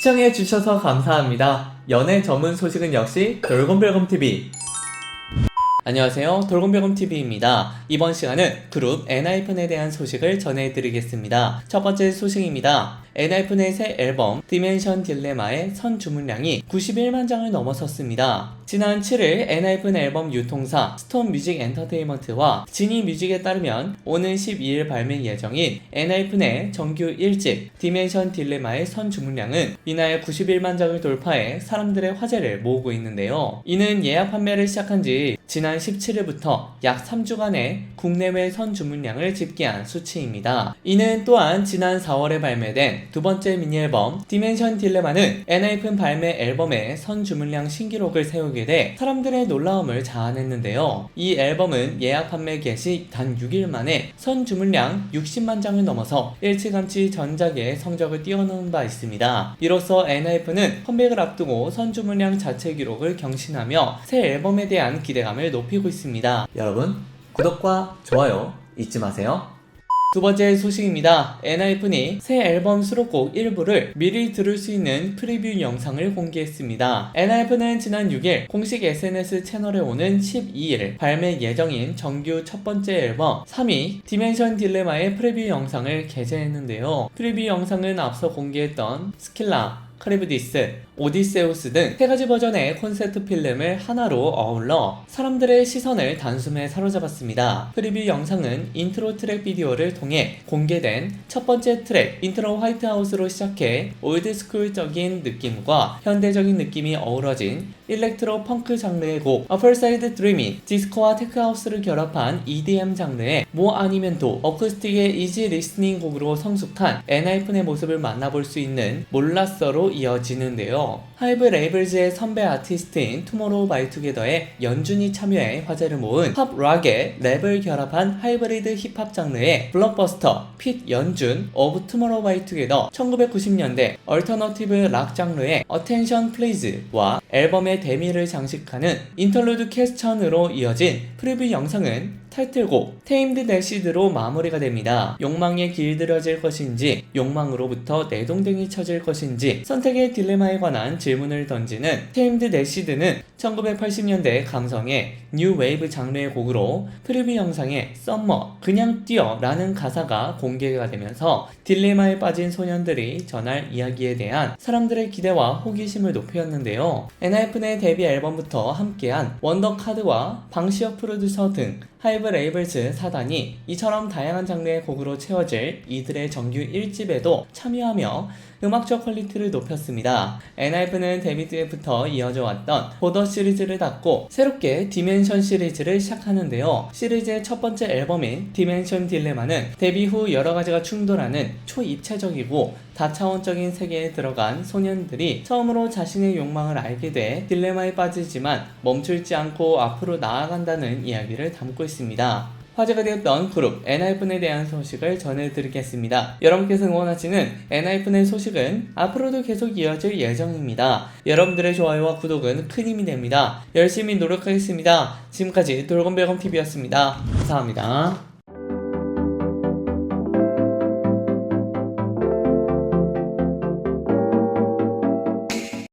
시청해 주셔서 감사합니다. 연애 전문 소식은 역시 돌곰별곰TV. 안녕하세요. 돌곰별곰TV입니다. 이번 시간은 그룹 엔하이픈에 대한 소식을 전해드리겠습니다. 첫 번째 소식입니다. 엔하이픈의 새 앨범 디멘션 딜레마의 선 주문량이 91만 장을 넘어섰습니다. 지난 7일 엔하이픈 앨범 유통사 스톤 뮤직 엔터테인먼트와 지니 뮤직에 따르면 오는 12일 발매 예정인 엔하이픈의 정규 1집 디멘션 딜레마의 선 주문량은 이날 91만 장을 돌파해 사람들의 화제를 모으고 있는데요. 이는 예약 판매를 시작한 지 지난 17일부터 약 3주간의 국내외 선 주문량을 집계한 수치입니다. 이는 또한 지난 4월에 발매된 두 번째 미니 앨범 디멘션 딜레마는 엔하이픈 발매 앨범의 선 주문량 신기록을 세우게 돼 사람들의 놀라움을 자아냈는데요. 이 앨범은 예약 판매 개시 단 6일 만에 선 주문량 60만 장을 넘어서 일찌감치 전작의 성적을 뛰어넘은 바 있습니다. 이로써 엔하이픈은 컴백을 앞두고 선 주문량 자체 기록을 경신하며 새 앨범에 대한 기대감을 높이고 있습니다. 여러분 구독과 좋아요 잊지 마세요. 두 번째 소식입니다. 엔하이픈이 새 앨범 수록곡 일부를 미리 들을 수 있는 프리뷰 영상을 공개했습니다. 엔하이픈은 지난 6일 공식 SNS 채널에 오는 12일 발매 예정인 정규 첫 번째 앨범 3위 디멘션 딜레마의 프리뷰 영상을 게재했는데요. 프리뷰 영상은 앞서 공개했던 스킬라 카리브디스, 오디세우스 등 세 가지 버전의 콘셉트 필름을 하나로 어울러 사람들의 시선을 단숨에 사로잡았습니다. 프리뷰 영상은 인트로 트랙 비디오를 통해 공개된 첫 번째 트랙 인트로 화이트하우스로 시작해 올드스쿨적인 느낌과 현대적인 느낌이 어우러진 일렉트로 펑크 장르의 곡 어플사이드 드리미 디스코와 테크하우스를 결합한 EDM 장르의 모 아니멘토 어쿠스틱의 이지 리스닝 곡으로 성숙한 엔하이픈의 모습을 만나볼 수 있는 몰랐어로 이어지는데요. 하이브 레이블즈의 선배 아티스트인 투모로우 바이 투게더의 연준이 참여해 화제를 모은 팝 락의 랩을 결합한 하이브리드 힙합 장르의 블록버스터 핏 연준 오브 투모로우 바이 투게더 1990년대 얼터너티브 락 장르의 어텐션 플리즈와 앨범의 데미를 장식하는 인터루드 퀘스천으로 이어진 프리뷰 영상은 타이틀곡 테임드 내시드로 마무리가 됩니다. 욕망에 길들여질 것인지 욕망으로부터 내동댕이 쳐질 것인지 선택의 딜레마에 관한 질문을 던지는 테임드 내시드는 1980년대 감성의 뉴 웨이브 장르의 곡으로 프리뷰 영상에 썸머 그냥 뛰어 라는 가사가 공개가 되면서 딜레마에 빠진 소년들이 전할 이야기에 대한 사람들의 기대와 호기심을 높였는데요. 엔하이픈의 데뷔 앨범부터 함께한 원더카드와 방시혁 프로듀서 등 하이브 레이블즈 사단이 이처럼 다양한 장르의 곡으로 채워질 이들의 정규 1집에도 참여하며 음악적 퀄리티를 높였습니다. 엔하이픈은 데뷔 때부터 이어져 왔던 보더 시리즈를 닫고 새롭게 디멘 션 시리즈를 시작하는데요. 시리즈의 첫 번째 앨범인 디멘션 딜레마는 데뷔 후 여러 가지가 충돌하는 초입체적이고 다차원적인 세계에 들어간 소년들이 처음으로 자신의 욕망을 알게 돼 딜레마에 빠지지만 멈추지 않고 앞으로 나아간다는 이야기를 담고 있습니다. 화제가 되었던 그룹 엔하이픈에 대한 소식을 전해드리겠습니다. 여러분께서 응원하시는 엔하이픈의 소식은 앞으로도 계속 이어질 예정입니다. 여러분들의 좋아요와 구독은 큰 힘이 됩니다. 열심히 노력하겠습니다. 지금까지 돌곰배검TV였습니다. 감사합니다.